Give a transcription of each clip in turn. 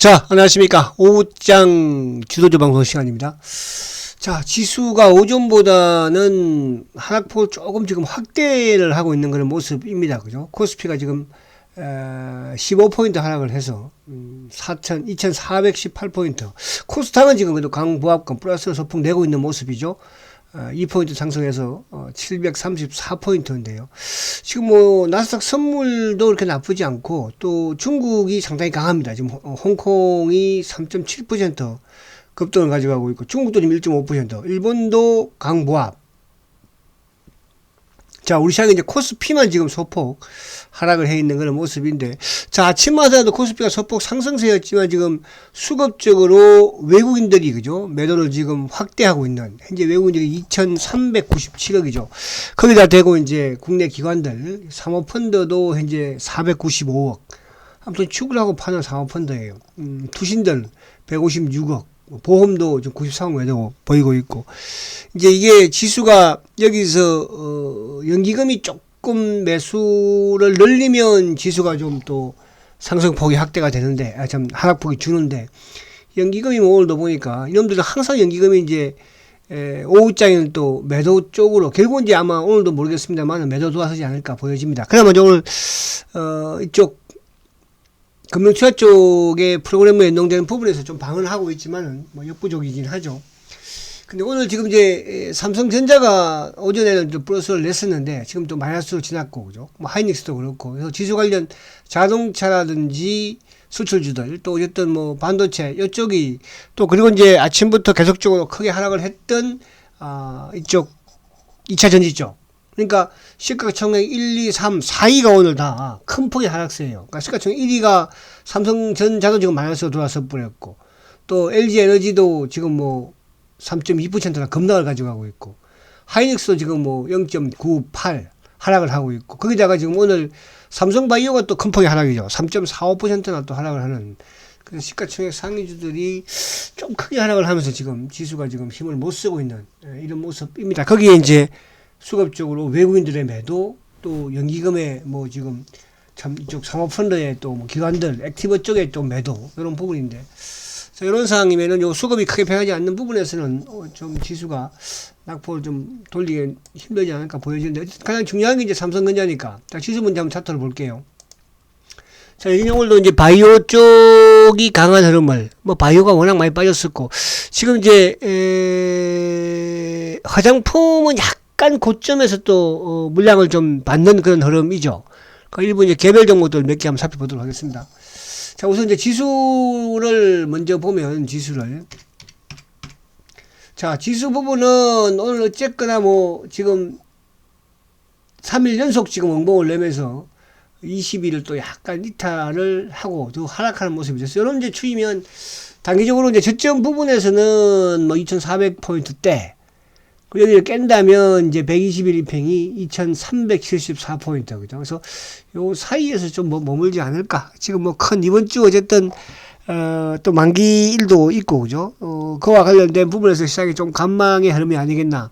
자, 안녕하십니까. 오후장 주도조 방송 시간입니다. 자, 지수가 오전보다는 하락폭을 조금 지금 확대를 하고 있는 그런 모습입니다. 그죠? 코스피가 지금, 에, 15포인트 하락을 해서, 음, 4천, 2418포인트. 코스닥은 지금 그래도 강보합권 플러스 소폭 내고 있는 모습이죠. 어, 2포인트 상승해서 어, 734포인트인데요. 지금 뭐 나스닥 선물도 그렇게 나쁘지 않고 또 중국이 상당히 강합니다. 지금 홍- 홍콩이 3.7% 급등을 가져가고 있고 중국도 지금 1.5%, 일본도 강보합. 자, 우리 시장에 이제 코스피만 지금 소폭 하락을 해 있는 그런 모습인데, 자, 아침마다도 코스피가 소폭 상승세였지만 지금 수급적으로 외국인들이, 그죠? 매도를 지금 확대하고 있는, 현재 외국인들이 2,397억이죠. 거기다 대고 이제 국내 기관들, 사모펀드도 현재 495억. 아무튼 축을 파는 사모펀드예요. 음, 투신들 156억. 보험도 지금 93억 매도 보이고 있고. 이제 이게 지수가 여기서 어, 연기금이 조금 매수를 늘리면 지수가 좀 또 상승폭이 확대가 되는데 아, 참 하락폭이 주는데 연기금이 뭐 오늘도 보니까 이놈들은 항상 연기금이 이제 에, 오후장에는 또 매도 쪽으로 결국은 이제 아마 오늘도 모르겠습니다만 매도 도와서지 않을까 보여집니다. 그나마 오늘 어, 이쪽 금융투자 쪽의 프로그램에 연동되는 부분에서 좀 방어를 하고 있지만은 뭐 역부족이긴 하죠. 근데 오늘 지금 이제 에, 삼성전자가 오전에는 좀 플러스를 냈었는데 지금 또 마이너스로 지났고 그죠? 뭐 하이닉스도 그렇고 그래서 지수 관련 자동차라든지 수출주들 또 어쨌든 뭐 반도체 이쪽이 또 그리고 이제 아침부터 계속적으로 크게 하락을 했던 아 이쪽 2차 전지 쪽 그러니까 시가총액 1, 2, 3, 4위가 오늘 다 큰 폭의 하락세예요. 그러니까 시가총액 1위가 삼성전자도 지금 마이너스로 돌아서 버렸고 또 LG에너지도 지금 뭐 3.2%나 급락을 가져가고 있고 하이닉스도 지금 뭐 0.98 하락을 하고 있고 거기다가 지금 오늘 삼성바이오가 또 큰 폭의 하락이죠. 3.45%나 또 하락을 하는 그래서 시가총액 상위주들이 좀 크게 하락을 하면서 지금 지수가 지금 힘을 못 쓰고 있는 예, 이런 모습입니다. 거기에 이제 수급적으로 외국인들의 매도 또 연기금의 뭐 지금 참 이쪽 사모펀드의 또 뭐 기관들 액티브 쪽의 또 매도 이런 부분인데 자, 이런 상황이면은 요 수급이 크게 변하지 않는 부분에서는 어, 좀 지수가 낙폭을 좀 돌리기 힘들지 않을까 보여지는데 가장 중요한 게 이제 삼성전자니까 자 지수 문제 한번 차트를 볼게요. 자, 여기 오늘도 이제 바이오 쪽이 강한 흐름을, 뭐, 바이오가 워낙 많이 빠졌었고, 지금 이제, 에, 화장품은 약 간 고점에서 또, 어, 물량을 좀 받는 그런 흐름이죠. 그 일부 이제 개별 종목들 몇 개 한번 살펴보도록 하겠습니다. 자, 우선 이제 지수를 먼저 보면, 지수를. 자, 지수 부분은 오늘 어쨌거나 뭐, 지금 3일 연속 지금 응봉을 내면서 20일을 또 약간 이탈을 하고 또 하락하는 모습이죠. 이런 이제 추이면 단기적으로 이제 저점 부분에서는 뭐 2,400포인트대 그리고 여기를 깬다면 이제 120일 입행이 2,374포인트 그죠. 그래서 요 사이에서 좀 뭐 머물지 않을까. 지금 뭐 큰 이번 주 어쨌든 어, 또 만기 일도 있고 그죠. 어, 그와 관련된 부분에서 시장이 좀 간망의 흐름이 아니겠나.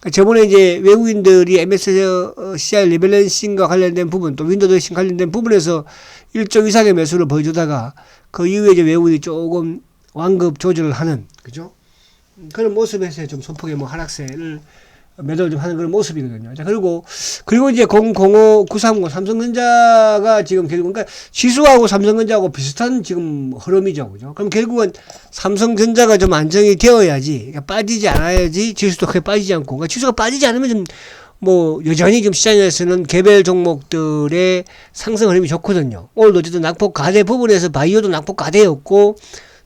그러니까 저번에 이제 외국인들이 MSCI 리밸런싱과 관련된 부분 또 윈도우싱 관련된 부분에서 일정 이상의 매수를 보여주다가 그 이후에 이제 외국인이 조금 완급 조절을 하는 그죠 그런 모습에서 좀 소폭의 뭐 하락세를 매도를 좀 하는 그런 모습이거든요. 자, 그리고, 그리고 이제 005, 930 삼성전자가 지금 결국, 그러니까 지수하고 삼성전자하고 비슷한 지금 흐름이죠. 그죠? 그럼 결국은 삼성전자가 좀 안정이 되어야지, 그러니까 빠지지 않아야지 지수도 크게 빠지지 않고, 그러니까 지수가 빠지지 않으면 좀, 뭐, 여전히 지금 시장에서는 개별 종목들의 상승 흐름이 좋거든요. 오늘도 어쨌든 낙폭 가대 부분에서 바이오도 낙폭 가대였고,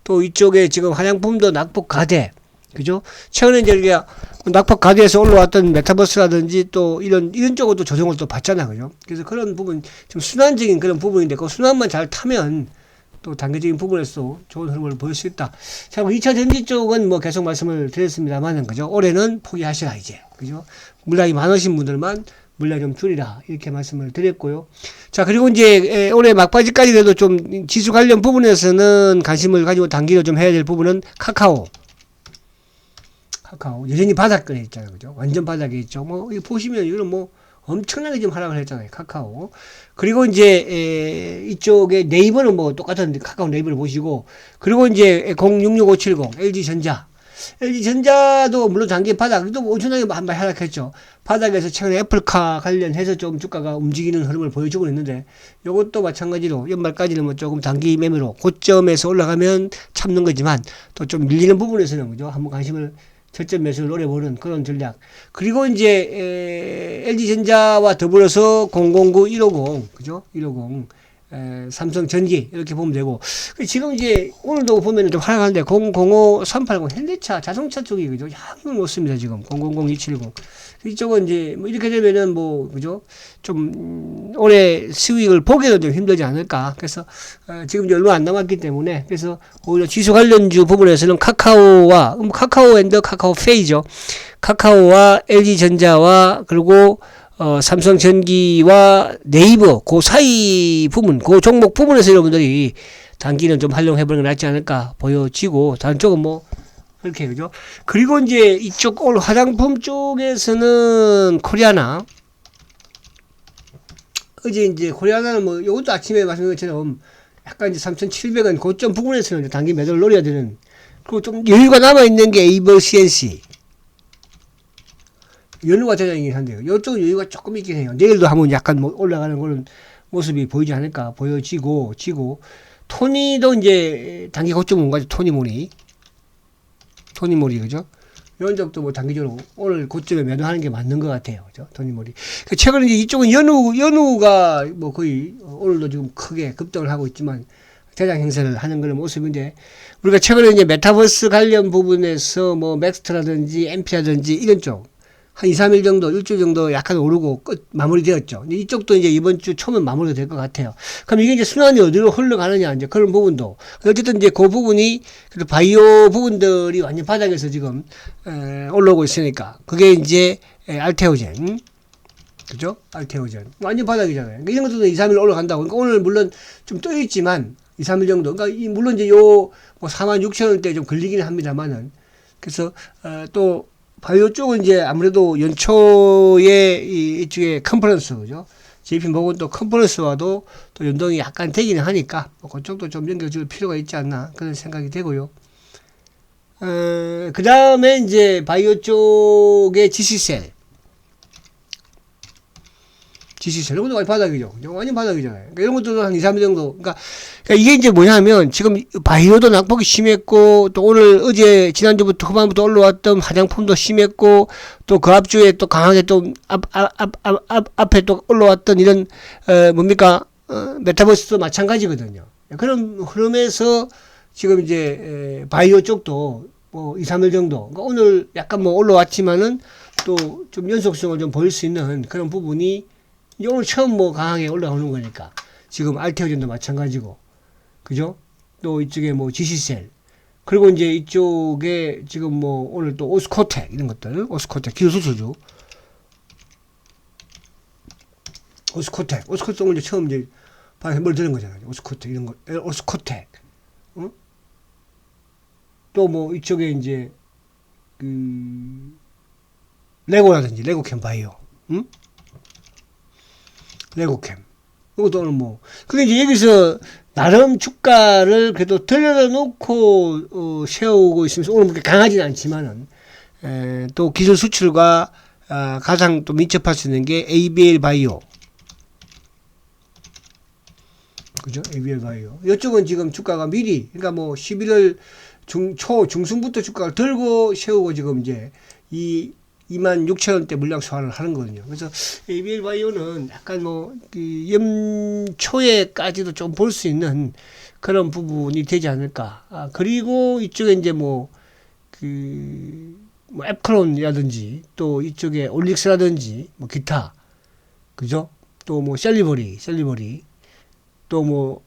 또 이쪽에 지금 화장품도 낙폭 가대. 그죠? 최근에 이제 우리가 낙폭 가드에서 올라왔던 메타버스라든지 또 이런 이런 쪽으로 또 조정을 또 받잖아, 그죠? 그래서 그런 부분 좀 순환적인 그런 부분인데 그 순환만 잘 타면 또 단계적인 부분에서 좋은 흐름을 보일 수 있다. 자, 뭐 2차 전지 쪽은 뭐 계속 말씀을 드렸습니다만은 그죠? 올해는 포기하시라 이제, 그죠? 물량이 많으신 분들만 물량 좀 줄이라 이렇게 말씀을 드렸고요. 자 그리고 이제 에, 올해 막바지까지 돼도 좀 지수 관련 부분에서는 관심을 가지고 단기로 좀 해야 될 부분은 카카오. 카카오 여전히 바닥권에 있잖아요, 그죠? 완전 바닥에 있죠. 뭐 이거 보시면 이거는 뭐 엄청나게 지금 하락을 했잖아요. 카카오. 그리고 이제 에, 이쪽에 네이버는 뭐 똑같은 카카오 네이버를 보시고 그리고 이제 066570 LG전자 LG전자도 물론 장기 바닥 또 엄청나게 한번 하락했죠. 바닥에서 최근에 애플카 관련해서 좀 주가가 움직이는 흐름을 보여주고 있는데 이것도 마찬가지로 연말까지는 뭐 조금 단기 매매로 고점에서 올라가면 참는 거지만 또 좀 밀리는 부분에서는 그죠 한번 관심을 저점 매수를 노려보는 그런 전략. 그리고 이제 에, LG전자와 더불어서 009 150 그죠 150 에, 삼성전기 이렇게 보면 되고. 그 지금 이제 오늘도 보면은 좀 하락하는데 005 380 현대차 자동차 쪽이 그죠? 양을 놓습니다 지금. 000 270 이쪽은 이제 뭐 이렇게 되면은 뭐 그죠? 좀 음, 올해 수익을 보기도 좀 힘들지 않을까. 그래서 어, 지금 이제 얼마 안 남았기 때문에 그래서 오히려 지수 관련주 부분에서는 카카오와 음, 카카오 앤더 카카오 페이죠. 카카오와 LG전자와 그리고 어, 삼성전기와 네이버 그 사이 부분, 그 종목 부분에서 여러분들이 단기는 좀 활용해보는 게 낫지 않을까 보여지고 다른 쪽은 뭐 그렇게 그죠? 그리고 이제 이쪽 오늘 화장품 쪽에서는 코리아나 어제 이제 코리아나는 뭐 이것도 아침에 말씀드린 것처럼 약간 이제 3,700원 고점 부분에서는 단기 매도를 노려야 되는 그리고 좀 여유가 남아 있는 게 에이버 CNC 연루가 대장이긴 한데요. 이쪽은 여유가 조금 있긴 해요. 내일도 한번 약간 뭐 올라가는 그런 모습이 보이지 않을까 보여지고 지고 토니도 이제 단기 고점 온 거죠. 토니모리 토니모리 그죠? 이런 적도 뭐 단기적으로 오늘 고점에 매도하는 게 맞는 것 같아요. 그죠? 토니모리. 그 최근에 이제 이쪽은 연우, 연우가 뭐 거의 오늘도 지금 크게 급등을 하고 있지만 대장 행세를 하는 그런 모습인데 우리가 최근에 이제 메타버스 관련 부분에서 뭐 맥스트라든지 엠피라든지 이런 쪽 한 2, 3일 정도, 일주일 정도 약간 오르고 끝 마무리되었죠. 이쪽도 이제 이번 주 초면 마무리가 될 것 같아요. 그럼 이게 이제 순환이 어디로 흘러가느냐, 이제 그런 부분도. 어쨌든 이제 그 부분이, 그 바이오 부분들이 완전 바닥에서 지금, 에, 올라오고 있으니까. 그게 이제, 에, 알테오젠. 그죠? 알테오젠. 완전 바닥이잖아요. 그러니까 이런 것도 2, 3일 올라간다고. 그러니까 오늘 물론 좀 떠있지만, 2, 3일 정도. 그러니까 이 물론 이제 요, 뭐 4만 6천 원대 좀 걸리기는 합니다만은. 그래서, 어, 또, 바이오 쪽은 이제 아무래도 연초에 이, 이쪽에 컨퍼런스 그죠? JP 모건 또 컨퍼런스와도 또 연동이 약간 되기는 하니까 뭐 그쪽도 좀 연결줄 필요가 있지 않나 그런 생각이 되고요. 어, 그 다음에 이제 바이오 쪽의 지시셀 지시셀 이런 것도 완전 바닥이죠. 완전 바닥이잖아요. 그러니까 이런 것도 한 2, 3일 정도. 그러니까, 그러니까 이게 이제 뭐냐면 지금 바이오도 낙폭이 심했고 또 오늘 어제 지난주부터 후반부터 올라왔던 화장품도 심했고 또 그 앞주에 또 강하게 또 앞, 앞, 앞, 앞, 앞, 앞에 또 올라왔던 이런 어, 뭡니까 어, 메타버스도 마찬가지거든요. 그런 흐름에서 지금 이제 에, 바이오 쪽도 뭐 2, 3일 정도. 그러니까 오늘 약간 뭐 올라왔지만은 또 좀 연속성을 좀 보일 수 있는 그런 부분이 이제 오늘 처음 뭐 강하게 올라오는 거니까 지금 알테오젠도 마찬가지고 그죠? 또 이쪽에 뭐 지시셀 그리고 이제 이쪽에 지금 뭐 오늘 또 오스코텍 이런 것들 오스코텍 기술수주 오스코텍 오스코텍 오늘 처음 이제 방에 뭘 들은 거잖아요 오스코텍 이런 거 에, 오스코텍 어? 또뭐 이쪽에 이제 그 레고라든지 레고 캠바이오 응? 레고캠. 이것도 오늘 뭐. 근데 이제 여기서 나름 주가를 그래도 들여놓고 어, 세우고 있으면서 오늘 그렇게 강하진 않지만은 에, 또 기술 수출과 아, 가장 또 밀접할 수 있는 게 ABL 바이오. 그죠? ABL 바이오. 이쪽은 지금 주가가 미리, 그러니까 뭐 11월 중, 초, 중순부터 주가를 들고 세우고 지금 이제 이 2만 6천 원대 물량 소화를 하는 거거든요. 그래서 ABL 바이오는 약간 뭐, 그 연초에까지도 좀 볼 수 있는 그런 부분이 되지 않을까. 아, 그리고 이쪽에 이제 뭐, 그, 뭐 앱크론이라든지 또 이쪽에 올릭스라든지 뭐 기타. 그죠? 또 뭐 셀리버리, 셀리버리. 또 뭐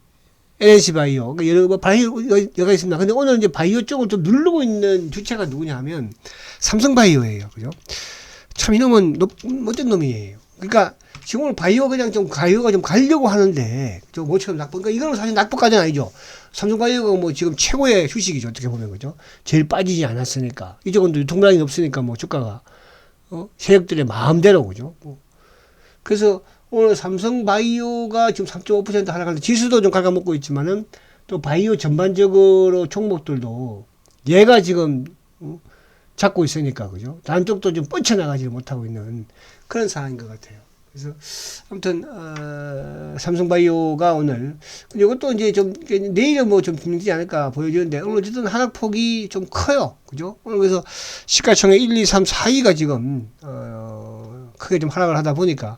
LNC 바이오. 그러니까 여러 뭐 바이오가 있습니다. 근데 오늘 이제 바이오 쪽을 좀 누르고 있는 주체가 누구냐 하면 삼성 바이오예요. 그죠? 참 이놈은 못된 놈이에요. 그러니까 지금 오늘 바이오 그냥 좀 바이오가 좀 가려고 하는데 좀 모처럼 낙폭. 그러니까 이거는 사실 낙폭까지는 아니죠. 삼성 바이오가 뭐 지금 최고의 휴식이죠. 어떻게 보면 그죠? 제일 빠지지 않았으니까. 이쪽은 또 유통량이 없으니까 뭐 주가가 어? 세력들의 마음대로 그죠? 뭐 그래서 오늘 삼성 바이오가 지금 3.5% 하락하는데 지수도 좀 갉아먹고 있지만은 또 바이오 전반적으로 종목들도 얘가 지금 어, 잡고 있으니까 그죠? 다른 쪽도 좀 뻗쳐나가지 못하고 있는 그런 상황인 것 같아요. 그래서 아무튼 어, 삼성바이오가 오늘 이것도 이제 좀 내일은 뭐 좀 힘들지 않을까 보여지는데 오늘 어쨌든 하락폭이 좀 커요, 그죠? 오늘 그래서 시가총액 1, 2, 3, 4위가 지금 어, 크게 좀 하락을 하다 보니까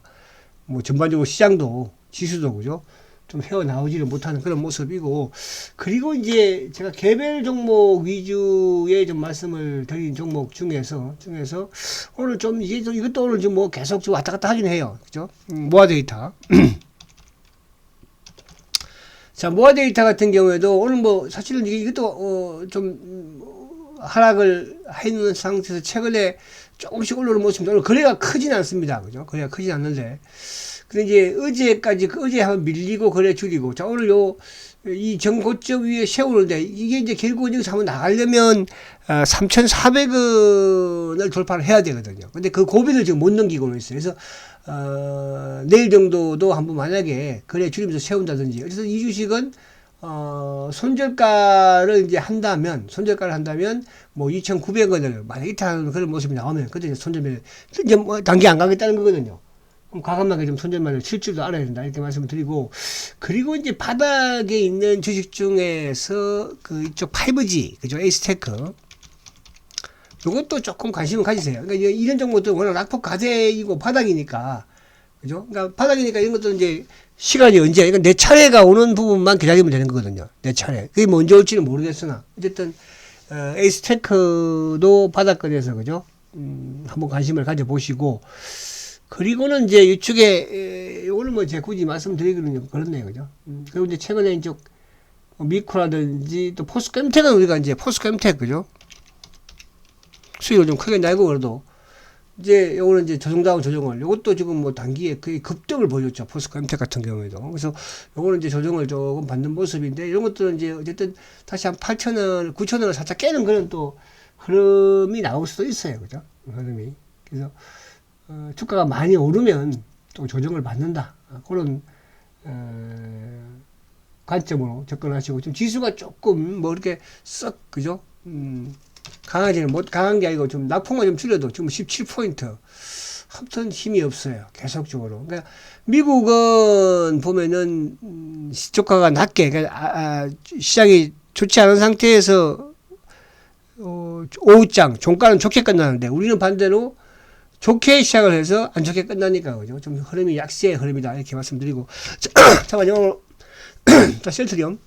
뭐 전반적으로 시장도 지수도 그죠? 좀 헤어나오지를 못하는 그런 모습이고 그리고 이제 제가 개별 종목 위주의 좀 말씀을 드린 종목 중에서 중에서 오늘 좀 이게 좀 이것도 오늘 좀 뭐 계속 좀 왔다 갔다 하긴 해요. 그죠? 음, 모아 데이터. 자 모아 데이터 같은 경우에도 오늘 뭐 사실은 이것도 어좀 음, 하락을 해 있는 상태에서 최근에 조금씩 올라오는 모습입니다 거래가 크진 않습니다. 그죠? 거래가 크진 않는데. 근데 이제 어제까지 그 어제 한번 밀리고 거래 줄이고. 자 오늘 요 이 정고점 위에 세우는데 이게 이제 결국 여기서 한번 나가려면 어, 3,400원을 돌파를 해야 되거든요. 근데 그 고비를 지금 못 넘기고 있어요. 그래서 어, 내일 정도도 한번 만약에 거래 줄이면서 세운다든지. 어쨌든 이 주식은 어, 손절가를 이제 한다면, 손절가를 한다면, 뭐, 2,900원을 만약 이탈하는 그런 모습이 나오면, 그때 이제 손절면, 이제 뭐, 단기 안 가겠다는 거거든요. 그럼 과감하게 좀 손절만을 칠 줄도 알아야 된다. 이렇게 말씀을 드리고, 그리고 이제 바닥에 있는 주식 중에서 그 이쪽 5G, 그죠? 에이스테크. 요것도 조금 관심을 가지세요. 그러니까 이런 종목도 워낙 낙폭 가세이고 바닥이니까, 그죠? 그러니까 바닥이니까 이런 것도 이제 시간이 언제, 그러니까 내 차례가 오는 부분만 기다리면 되는 거거든요. 내 차례. 그게 뭐 언제 올지는 모르겠으나, 어쨌든, 어, 에이스 테크도 바닥권에서, 그죠? 음, 한번 관심을 가져보시고, 그리고는 이제 이쪽에, 에, 오늘 뭐 제가 굳이 말씀드리기는 그렇네요. 그죠? 음, 그리고 이제 최근에 이쪽, 미코라든지 또 포스캠텍은 우리가 이제 포스캠텍, 그죠? 수익을 좀 크게 내고 그래도 이제 요거는 이제 조정다운 조정을 요것도 지금 뭐 단기에 거의 급등을 보였죠. 포스코 엠텍 같은 경우에도. 그래서 요거는 이제 조정을 조금 받는 모습인데 이런 것들은 이제 어쨌든 다시 한 8천원 9천원을 살짝 깨는 그런 또 흐름이 나올 수도 있어요. 그죠? 흐름이. 그래서 어, 주가가 많이 오르면 또 조정을 받는다. 아, 그런 어, 관점으로 접근하시고 좀 지수가 조금 뭐 이렇게 썩 그죠? 음, 강하지는 못 강한 게 아니고 좀 낙폭만 좀 줄여도 지금 17포인트. 아무튼 힘이 없어요. 계속적으로. 그러니까 미국은 보면은 음, 시초가가 낮게 그러니까 아, 아, 시장이 좋지 않은 상태에서 어, 오후장 종가는 좋게 끝나는데 우리는 반대로 좋게 시작을 해서 안 좋게 끝나니까 그죠? 좀 흐름이 약세의 흐름이다. 이렇게 말씀드리고. 잠깐만요. 자 셀트리온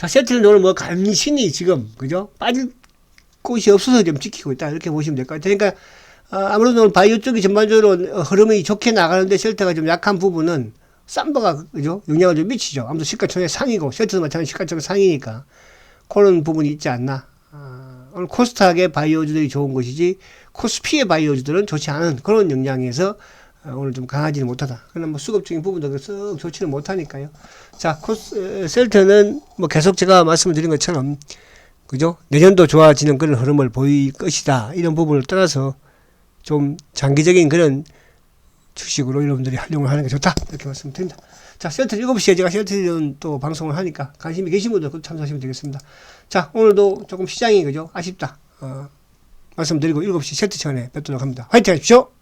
자, 세트는 오늘 뭐 간신히 지금, 그죠? 빠질 곳이 없어서 좀 지키고 있다. 이렇게 보시면 될 것 같아요. 그러니까, 아, 아무래도 오늘 바이오 쪽이 전반적으로 흐름이 좋게 나가는데 셀트가 좀 약한 부분은 쌈버가, 그죠? 영향을 좀 미치죠. 아무튼 시가총액 상이고, 셀트도 마찬가지 시가총액 상이니까. 그런 부분이 있지 않나. 아, 오늘 코스닥의 바이오주들이 좋은 것이지, 코스피의 바이오주들은 좋지 않은 그런 영향에서 어, 오늘 좀 강하지는 못하다. 그러나 뭐 수급적인 부분도 썩 좋지는 못하니까요. 자, 코스, 셀트는 뭐 계속 제가 말씀드린 것처럼, 그죠? 내년도 좋아지는 그런 흐름을 보일 것이다. 이런 부분을 떠나서 좀 장기적인 그런 주식으로 여러분들이 활용을 하는 게 좋다. 이렇게 말씀드립니다. 자, 셀트 7시에 제가 셀트는 또 방송을 하니까 관심이 계신 분들 참석하시면 되겠습니다. 자, 오늘도 조금 시장이 그죠? 아쉽다. 어, 말씀드리고 7시 셀트 시간에 뵙도록 합니다. 화이팅 하십시오!